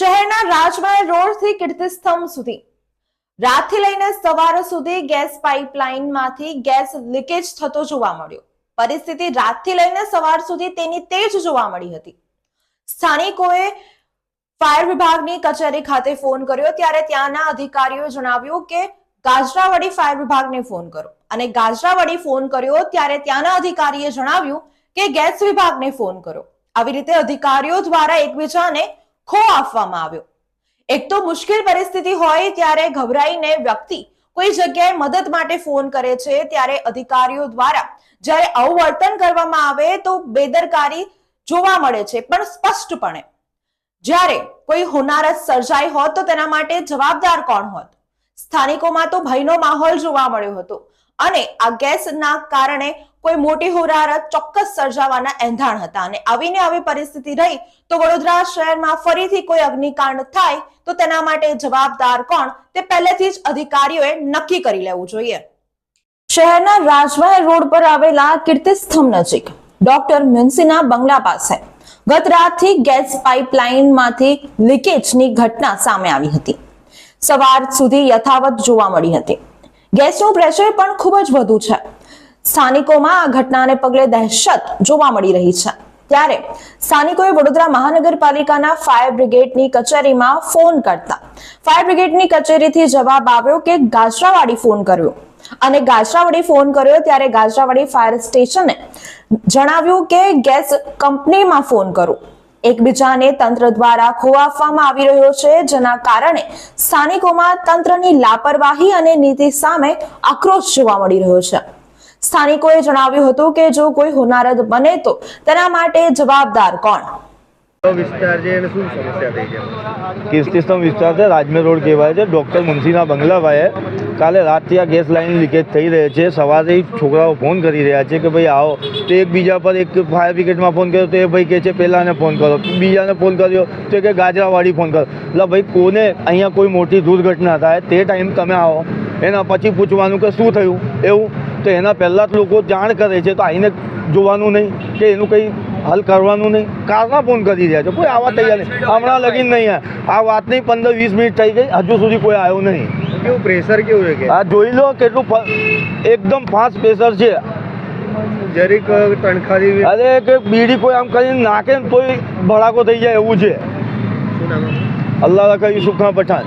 શહેરના રાજમહેલ રોડથી કીર્તિસ્તંભ સુધી. રાતથી લઈને સવાર સુધી ગેસ પાઇપલાઇનમાંથી ગેસ લીકેજ થતો જોવા મળ્યો. પરિસ્થિતિ રાતથી લઈને સવાર સુધી તેની તેજ જોવા મળી હતી. સ્થાનિકોએ ફાયર વિભાગની કચેરી ખાતે ફોન કર્યો ત્યારે ત્યાંના અધિકારીઓએ જણાવ્યું કે ગાજરાવાડી ફાયર વિભાગને ફોન કરો. અને ગાજરાવાડી ફોન કર્યો ત્યારે ત્યાંના અધિકારીએ જણાવ્યું કે ગેસ વિભાગને ફોન કરો. આવી રીતે અધિકારીઓ દ્વારા એકબીજાને ખો આપવામાં આવ્યો. એક તો મુશ્કેલ પરિસ્થિતિ હોય ત્યારે ગભરાઈને વ્યક્તિ કોઈ જગ્યાએ મદદ માટે ફોન કરે છે, ત્યારે અધિકારીઓ દ્વારા જ્યારે આવું વર્તન કરવામાં આવે તો બેદરકારી જોવા મળે છે, પણ સ્પષ્ટપણે. જ્યારે કોઈ હોનારત સર્જાઈ હોત તો તેના માટે જવાબદાર કોણ હોત? સ્થાનિકોમાં તો ભયનો માહોલ જોવા મળ્યો હતો. અને આ ગેસના કારણે કોઈ મોટી હોરારત ચોક્કસ સર્જાવાના એંધાણ હતા અને આવીને આવી પરિસ્થિતિ રહી તો વડોદરા શહેરમાં ફરીથી કોઈ અગ્નિકાંડ થાય તો તેના માટે જવાબદાર કોણ તે પહેલેથી જ અધિકારીઓએ નક્કી કરી લેવું જોઈએ. શહેરના રાજમહેલ રોડ પર આવેલા કીર્તિસ્તંભ નજીક ડોક્ટર મ્યુન્સીના બંગલા પાસે ગત રાતથી ગેસ પાઇપલાઇનમાંથી લીકેજની ઘટના સામે આવી હતી. સવાર સુધી યથાવત જોવા મળી હતી. ગેસનું પ્રેશર પણ ખૂબ જ વધુ છે. સ્થાનિકોમાં આ ઘટનાને પગલે દહેશત જોવા મળી રહી છે. ત્યારે સ્થાનિકોએ વડોદરા મહાનગરપાલિકાના ફાયર બ્રિગેડની કચેરીમાં ફોન કરતા. ફાયર બ્રિગેડની કચેરીથી જવાબ આવ્યો કે ગાજરાવાડી ફોન કર્યો. અને ગાજરાવાડી ફોન કર્યો ત્યારે ગાજરાવાડી ફાયર સ્ટેશને જણાવ્યું કે ગેસ કંપનીમાં ફોન કરો. એકબીજાને તંત્ર દ્વારા ખો આપવામાં આવી રહ્યો છે, જેના કારણે સ્થાનિકોમાં તંત્રની લાપરવાહી અને નીતિ સામે આક્રોશ જોવા મળી રહ્યો છે. સ્થાનિકોએ જણાવ્યું હતું કે જો કોઈ હોનારત બને તો તેના માટે જવાબદાર કોણ? કયો વિસ્તાર છે શું સમસ્યા થઈ વિસ્તાર છે રાજમેર રોડ કહેવાય છે. ડૉક્ટર મુનશીના બંગલા કાલે રાતથી આ ગેસ લાઈન લીકેજ થઈ રહી છે. સવારે છોકરાઓ ફોન કરી રહ્યા છે કે ભાઈ આવો. તો એકબીજા પર એક ફાયર બ્રિગેડમાં ફોન કર્યો તો એ ભાઈ કહે છે પહેલાંને ફોન કરો. બીજાને ફોન કર્યો તો કે ગાજરાવાડી ફોન કરો. એટલે ભાઈ કોને અહીંયા કોઈ મોટી દુર્ઘટના થાય તે ટાઈમ તમે આવો. એના પછી પૂછવાનું કે શું થયું? એવું તો એના પહેલાં જ લોકો જાણ કરે છે તો આવીને જોવાનું નહીં કે એનું કંઈ હલ કરવાનું નહીં. કારના ફોન કરી રહ્યા છે. કોઈ આવા તૈયાર નહીં. હમણાં લગીન નહીં આ. વાત નહીં પંદર વીસ મિનિટ થઈ ગઈ. હજુ સુધી કોઈ આવ્યો નહીં. કેવું પ્રેશર કેવું છે આ જોઈ લો કેટલું એકદમ ફાસ્ટ પ્રેશર છે. જરીક તણખારી અરે કે બીડી કોઈ આમ કરીને નાખે ને તોય ભડાકો થઈ જાય એવું છે. અલ્લાહ કહ્યું સુખના પઠાણ.